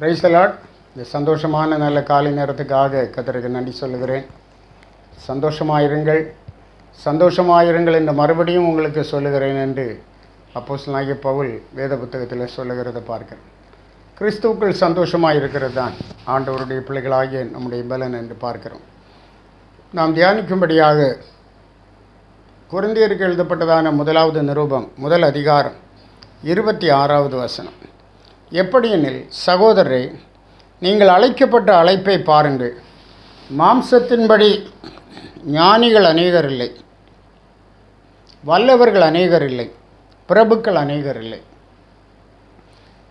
பிரைசலாட் இந்த சந்தோஷமான நல்ல காலை நேரத்துக்காக கத்தருக்கு நன்றி சொல்லுகிறேன். சந்தோஷமாயிருங்கள் சந்தோஷமாயிருங்கள் என்று மறுபடியும் உங்களுக்கு சொல்லுகிறேன் என்று அப்போஸ் அப்போஸ்தலனாகிய பவுல் வேத புத்தகத்தில் சொல்லுகிறத பார்க்கிறேன். கிறிஸ்துவுக்குள் சந்தோஷமாக இருக்கிறது தான். ஆண்டவருடைய பிள்ளைகளாகிய நம்முடைய பலன் என்று பார்க்கிறோம். நாம் தியானிக்கும்படியாக குருந்தியருக்கு எழுதப்பட்டதான முதலாவது நிரூபம் முதல் அதிகாரம் இருபத்தி ஆறாவது வசனம். எப்படியெனில் சகோதரரே நீங்கள் அழைக்கப்பட்ட அழைப்பை பாருங்கள். மாம்சத்தின்படி ஞானிகள் அநேகர் இல்லை வல்லவர்கள் அநேகர் இல்லை பிரபுக்கள் அநேகர் இல்லை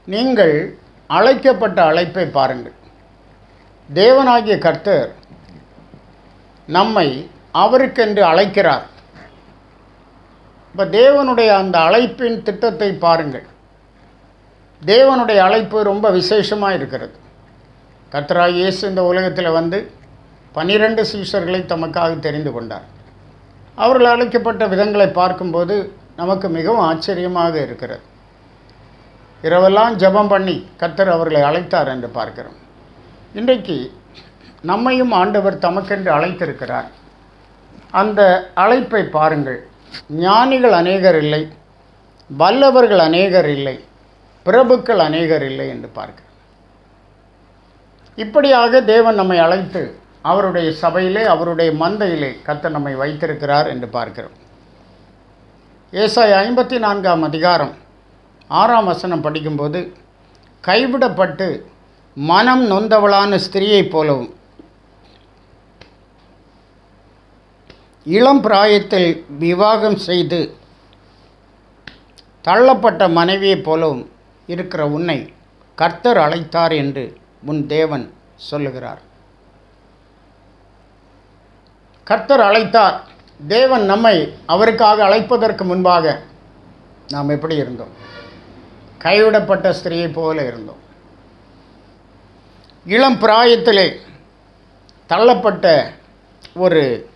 நீங்கள் அழைக்கப்பட்ட அழைப்பை பாருங்கள். தேவனாகிய கர்த்தர் நம்மை அவருக்கென்று அழைக்கிறார். இப்போ தேவனுடைய அந்த அழைப்பின் திட்டத்தை பாருங்கள். தேவனுடைய அழைப்பு ரொம்ப விசேஷமாக இருக்கிறது. கர்த்தராக இயேசு இந்த உலகத்தில் வந்து பன்னிரண்டு சீஷர்களை தமக்காக தெரிந்து கொண்டார். அவர்கள் அழைக்கப்பட்ட விதங்களை பார்க்கும்போது நமக்கு மிகவும் ஆச்சரியமாக இருக்கிறது. இரவெல்லாம் ஜெபம் பண்ணி கத்தர் அவர்களை அழைத்தார் என்று பார்க்கிறோம். இன்றைக்கு நம்மையும் ஆண்டவர் தமக்கென்று அழைத்திருக்கிறார். அந்த அழைப்பை பாருங்கள். ஞானிகள் அநேகர் இல்லை வல்லவர்கள் அநேகர் இல்லை பிரபுக்கள் அநேகர் இல்லை என்று பார்க்க. இப்படியாக தேவன் நம்மை அழைத்து அவருடைய சபையிலே அவருடைய மந்தையிலே கத்த நம்மை வைத்திருக்கிறார் என்று பார்க்கிறோம். ஏசாய் ஐம்பத்தி நான்காம் அதிகாரம் ஆறாம் வசனம் படிக்கும்போது கைவிடப்பட்டு மனம் நொந்தவளான ஸ்திரியைப் போலவும் இளம் பிராயத்தில் விவாகம் செய்து தள்ளப்பட்ட மனைவியைப் போலவும் இருக்கிற உன்னை கர்த்தர் அழைத்தார் என்று உன் தேவன் சொல்லுகிறார். கர்த்தர் அழைத்தார். தேவன் நம்மை அவருக்காக அழைப்பதற்கு முன்பாக நாம் எப்படி இருந்தோம்? கைவிடப்பட்ட ஸ்திரீயை போல இருந்தோம். இளம் பிராயத்திலே தள்ளப்பட்ட ஒரு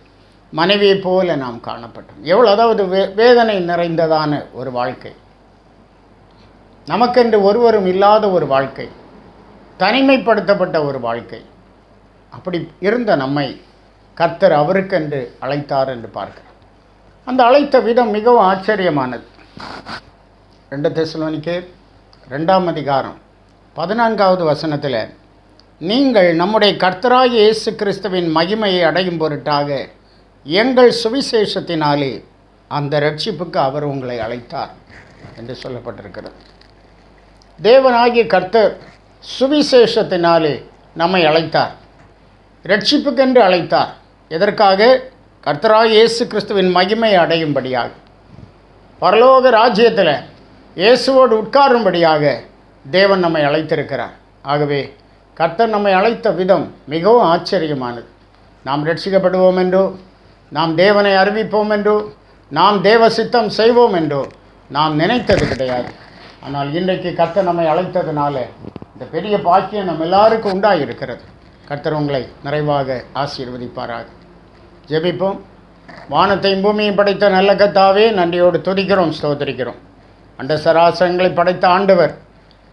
மனைவியைப் போல நாம் காணப்பட்டோம். எவ்வளோ அதாவது வே வேதனை நிறைந்ததான ஒரு வாழ்க்கை. நமக்கென்று ஒருவரும் இல்லாத ஒரு வாழ்க்கை தனிமைப்படுத்தப்பட்ட ஒரு வாழ்க்கை. அப்படி இருந்த நம்மை கர்த்தர் அவருக்கென்று அழைத்தார் என்று பார்க்கிறோம். அந்த அழைத்த விதம் மிகவும் ஆச்சரியமானது. ரெண்டு தெசலோனிக்கே ரெண்டாம் அதிகாரம் பதினான்காவது வசனத்தில் நீங்கள் நம்முடைய கர்த்தராகிய இயேசு கிறிஸ்துவின் மகிமையை அடையும் பொருட்டாக எங்கள் சுவிசேஷத்தினாலே அந்த ரட்சிப்புக்கு அவர் உங்களை அழைத்தார் என்று சொல்லப்பட்டிருக்கிறது. தேவனாகிய கர்த்தர் சுவிசேஷத்தினாலே நம்மை அழைத்தார். ரட்சிப்புக்கென்று அழைத்தார். எதற்காக? கர்த்தராக இயேசு கிறிஸ்துவின் மகிமை அடையும்படியாக. பரலோக ராஜ்யத்தில் இயேசுவோடு உட்காரும்படியாக தேவன் நம்மை அழைத்திருக்கிறார். ஆகவே கர்த்தர் நம்மை அழைத்த விதம் மிகவும் ஆச்சரியமானது. நாம் ரட்சிக்கப்படுவோம் என்றோ நாம் தேவனை அறிவிப்போம் என்றோ நாம் தேவ சித்தம் செய்வோம் என்றோ நாம் நினைத்தது கிடையாது. ஆனால் இன்றைக்கு கர்த்தர் நம்மை அழைத்ததுனால இந்த பெரிய பாக்கியம் நம்ம எல்லாருக்கும் உண்டாயிருக்கிறது. கர்த்தர் உங்களை நிறைவாக ஆசீர்வதிப்பாராக. ஜெபிப்போம். வானத்தையும் பூமியும் படைத்த நல்ல கத்தாவே நன்றியோடு துதிக்கிறோம் ஸ்தோத்திரிக்கிறோம். அண்ட சராசரங்களை படைத்த ஆண்டவர்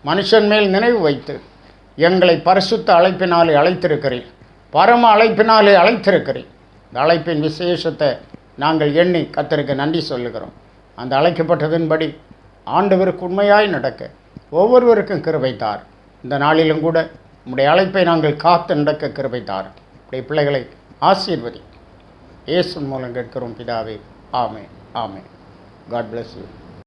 மனுஷன் மேல் நினைவு வைத்து எங்களை பரிசுத்த அழைப்பினாலே அழைத்திருக்கிறேன் பரம அழைப்பினாலே அழைத்திருக்கிறேன் இந்த அழைப்பின் விசேஷத்தை நாங்கள் எண்ணி கத்தருக்கு நன்றி சொல்லுகிறோம். அந்த அழைக்கப்பட்டதன்படி ஆண்டவருக்கு உண்மையாய் நடக்க ஒவ்வொருவருக்கும் கிருபை தார். இந்த நாளிலும் கூட உம்முடைய அழைப்பை நாங்கள் காத்து நடக்க கிருபை தார். உடைய பிள்ளைகளை ஆசீர்வதி. இயேசு மூலம் கேட்கிறோம் பிதாவே. ஆமே ஆமே காட் பிளஸ் யூ